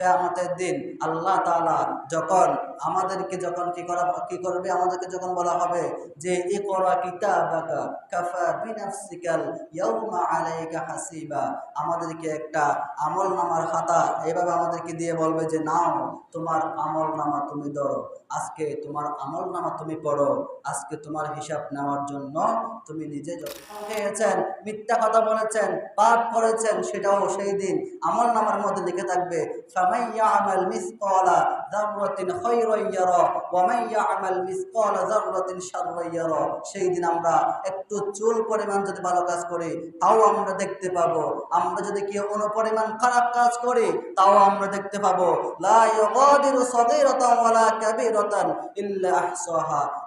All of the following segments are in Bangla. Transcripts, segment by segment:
কেয়ামতের দিন আল্লাহ তালা যখন আমাদেরকে যখন কি করা কি করবে? আমাদেরকে যখন বলা হবে যে এ করা কিতাবাকা কাফা বিনাফসিকাল ইয়াউমা আলাইকা হাসিবা। আমাদেরকে একটা আমল নামার খাতা এভাবে আমাদেরকে দিয়ে বলবে যে, নাও, তোমার আমল নামা তুমি ধরো। আজকে তোমার আমল নামা তুমি পড়ো। আজকে তোমার হিসাব নেওয়ার জন্য তুমি নিজে খেয়েছেন, মিথ্যা কথা বলেছেন, পাপ করেছেন, সেটাও সেই দিন আমল নামার মধ্যে লিখে থাকবে ফামাইয়া আমল মিস কলা দারুয়াতিন খৈর সেই দিন আমরা একটু চুল পরিমাণ যদি ভালো কাজ করি, তাও আমরা দেখতে আমরা যদি কেউ কোনো পরিমাণ খারাপ কাজ করি, তাও আমরা দেখতে পাবো।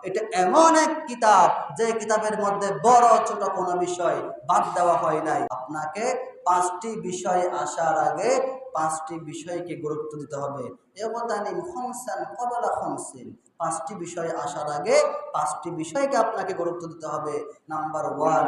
এটা এমন এক কিতাব, যে কিতাবের মধ্যে বড় ছোট কোনো বিষয় বাদ দেওয়া হয় নাই। আপনাকে পাঁচটি বিষয় আসার আগে পাঁচটি বিষয়কে গুরুত্ব দিতে হবে। কবলা পাঁচটি বিষয় আসার আগে পাঁচটি বিষয়কে আপনাকে গুরুত্ব দিতে হবে। নাম্বার ওয়ান,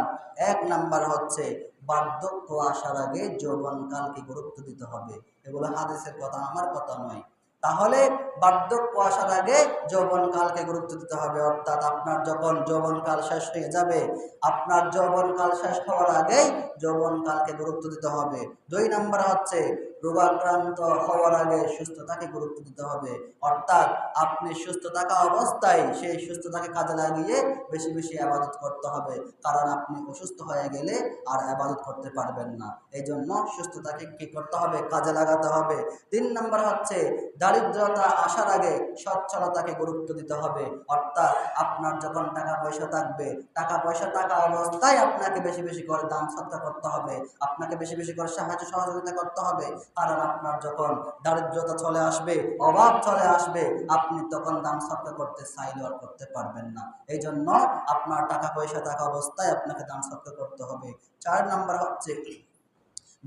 এক নাম্বার হচ্ছে বার্ধক্য আসার আগে যৌবনকালকে গুরুত্ব দিতে হবে। এগুলো হাদিসের কথা, আমার কথা নয়। তাহলে বার্ধক্য আসার আগে যৌবনকালকে গুরুত্ব দিতে হবে। অর্থাৎ আপনার যখন যৌবনকাল শেষ হয়ে যাবে। আপনার যৌবনকাল শেষ হওয়ার আগেই যৌবনকালকে গুরুত্ব দিতে হবে। দুই নম্বর হচ্ছে রোগাক্রান্ত হওয়ার আগে সুস্থতাকে গুরুত্ব দিতে হবে। অর্থাৎ আপনি সুস্থ থাকা অবস্থায় সেই সুস্থতাকে কাজে লাগিয়ে বেশি বেশি আবাদত করতে হবে। কারণ আপনি অসুস্থ হয়ে গেলে আর আবাদত করতে পারবেন না। এই জন্য সুস্থতাকে কি করতে হবে? কাজে লাগাতে হবে। তিন নম্বর হচ্ছে দারিদ্রতা আসার আগে সচ্ছলতাকে গুরুত্ব দিতে হবে। অর্থাৎ আপনার যখন টাকা পয়সা থাকবে টাকা পয়সা থাকা অবস্থায় আপনাকে বেশি বেশি করে দান সত্তা করতে হবে। আপনাকে বেশি বেশি করে সাহায্য সহযোগিতা করতে হবে। কারণ আপনার যখন দারিদ্রতা চলে আসবে, অভাব চলে আসবে, আপনি তখন দান সপ্তাহ করতে চাইলেও আর করতে পারবেন না। এই জন্য আপনার টাকা পয়সা থাকা অবস্থায় আপনাকে দান সত্তা করতে হবে। চার নাম্বার হচ্ছে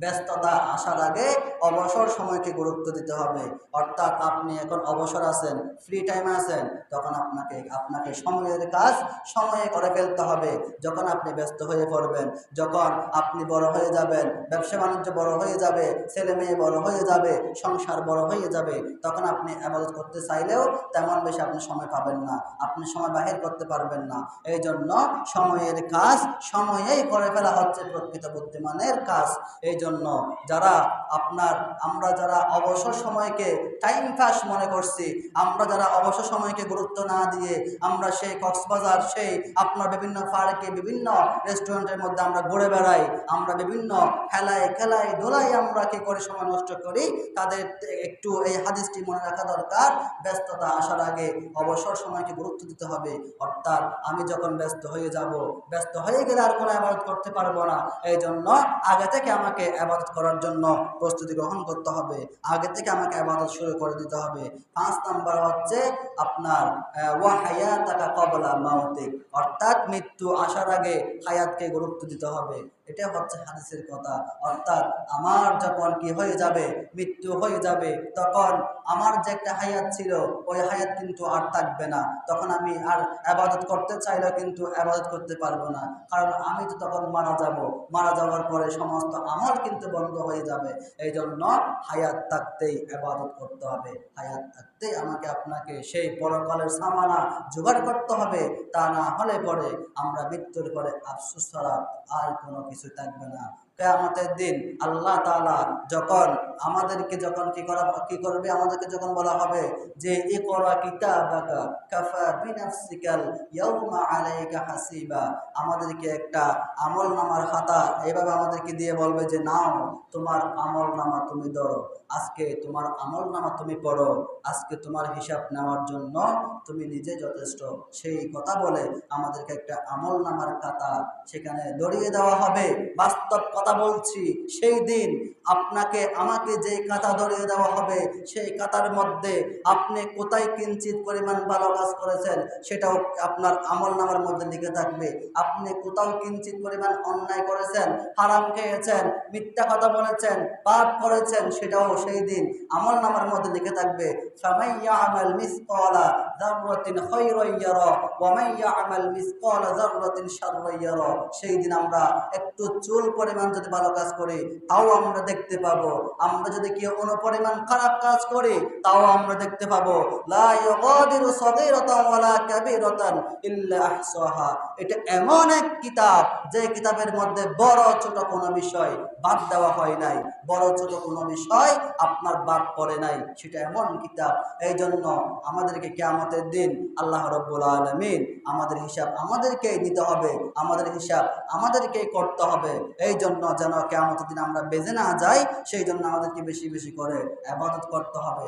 ব্যস্ততা আসার আগে অবসর সময়কে গুরুত্ব দিতে হবে। অর্থাৎ আপনি এখন অবসর আছেন ফ্রি টাইমে আছেন, তখন আপনাকে আপনাকে সময়ের কাজ সময়ে করে ফেলতে হবে। যখন আপনি ব্যস্ত হয়ে পড়বেন, যখন আপনি বড় হয়ে যাবেন, ব্যবসা বাণিজ্য বড় হয়ে যাবে, ছেলে মেয়ে বড় হয়ে যাবে, সংসার বড় হয়ে যাবে, তখন আপনি আবাদত করতে চাইলেও তেমন বেশি আপনি সময় পাবেন না। আপনি সময় বাহির করতে পারবেন না। এই জন্য সময়ের কাজ সময়েই করে ফেলা হচ্ছে প্রকৃত বুদ্ধিমানের কাজ। এই জন্য যারা আপনার, আমরা যারা অবসর সময়কে টাইম পাস মনে করছি, আমরা যারা অবসর সময়কে গুরুত্ব না দিয়ে আমরা সেই কক্সবাজার, সেই আপনার বিভিন্ন পার্কে, বিভিন্ন রেস্টুরেন্টের মধ্যে আমরা ঘুরে বেড়াই, আমরা বিভিন্ন খেলায় খেলায় ধোলাই আমরা কি করে সময় নষ্ট করি, তাদের একটু এই হাদিসটি মনে রাখা দরকার, ব্যস্ততা আসার আগে অবসর সময়কে গুরুত্ব দিতে হবে। অর্থাৎ আমি যখন ব্যস্ত হয়ে যাব, ব্যস্ত হয়ে গেলে আর কোনো আবাদত করতে পারব না। এই জন্য আগে থেকে আমাকে আবাদত করার জন্য প্রস্তুতি গ্রহণ করতে হবে। আগে থেকে আমাকে আবাদত শুরু করে দিতে হবে। পাঁচ নাম্বার হচ্ছে আপনার ওয়া হায়াতাকা কবলা মাউতিক অর্থাৎ মৃত্যু আসার আগে হায়াতকে গুরুত্ব দিতে হবে। এটা হচ্ছে হাদিসের কথা। অর্থাৎ আমার যখন কি হয়ে যাবে, মৃত্যু হয়ে যাবে, তখন আমার যে একটা হায়াত ছিল, ওই হায়াত কিন্তু আর থাকবে না। তখন আমি আর আবাদত করতে চাইলেও কিন্তু আবাদত করতে পারব না। কারণ আমি তো তখন মারা যাব। মারা যাওয়ার পরে সমস্ত আমল কিন্তু বন্ধ হয়ে যাবে। এই জন্য হায়াত থাকতেই আবাদত করতে হবে। হায়াত থাকতেই আমাকে আপনাকে সেই পরকালের সামানা জোগাড় করতে হবে। তা না হলে পরে আমরা মৃত্যুর পরে আফসোস ছাড়া আর কোনো কিছু থাকবে না। কেয়ামতের দিন আল্লাহ তাআলা যখন আমাদেরকে যখন কি করা, কি করবে? আমাদেরকে যখন বলা হবে যে ইয়াউমা আলাইকা হাসিবা। আমাদেরকে একটা আমল নামার খাতা এইভাবে আমাদেরকে দিয়ে বলবে যে, নাও, তোমার আমল নামা তুমি ধরো। আজকে তোমার আমল নামা তুমি পড়ো। আজকে তোমার হিসাব নেওয়ার জন্য তুমি নিজে যথেষ্ট। সেই কথা বলে আমাদেরকে একটা আমল নামার খাতা সেখানে দড়িয়ে দেওয়া হবে। বাস্তব কথা বলছি, সেই দিন আপনাকে আমাকে যে কাতা ধরিয়ে দেওয়া হবে, সেই কাতার মধ্যে আপনি কোথায় কিঞ্চিত পরিমাণ ভালো কাজ করেছেন, সেটাও আপনার আমল নামার মধ্যে লিখে থাকবে। আপনি কোথাও কিঞ্চিত পরিমাণ অন্যায় করেছেন, হারাম খেয়েছেন, মিথ্যা কথা বলেছেন, পাপ করেছেন, সেটাও সেই দিন আমল নামার মধ্যে লিখে থাকবে। ফামাই ইয়ামাল মিসকালা সেই দিন আমরা একটু চুল পরিমাণ যদি ভালো কাজ করি, তাও আমরা দেখতে পাবো। আমরা যদি কেউ কোনো পরিমাণ খারাপ কাজ করি, তাও আমরা দেখতে পাবো। এটা এমন এক কিতাব, যে কিতাবের মধ্যে বড় ছোট কোনো বিষয় বাদ দেওয়া হয় নাই। বড় ছোট কোনো বিষয় আপনার বাদ পড়ে নাই। সেটা এমন কিতাব। এই জন্য আমাদেরকে কেয়ামতের দিন। আল্লাহ রব্বুল আলমিন আমাদের হিসাব আমাদেরকেই নিতে হবে। আমাদের হিসাব আমাদেরকেই করতে হবে। এই জন্য যেন কেয়ামতের দিন আমরা বেজে না যাই সেই জন্য আমাদেরকে বেশি বেশি করে আবাদত করতে হবে।